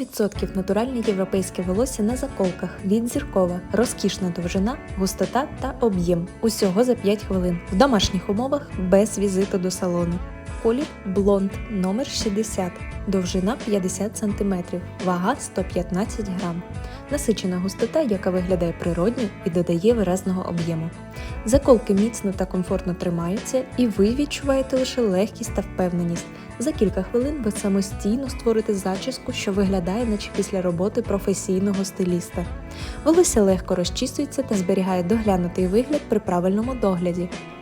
100% натуральне європейське волосся на заколках, від зіркова, розкішна довжина, густота та об'єм. Усього за 5 хвилин. В домашніх умовах без візиту до салону. Колір блонд номер 60, довжина 50 см, вага 115 грам. Насичена густота, яка виглядає природньо і додає виразного об'єму. Заколки міцно та комфортно тримаються, і ви відчуваєте лише легкість та впевненість. За кілька хвилин ви самостійно створите зачіску, що виглядає, наче після роботи професійного стиліста. Волосся легко розчісується та зберігає доглянутий вигляд при правильному догляді.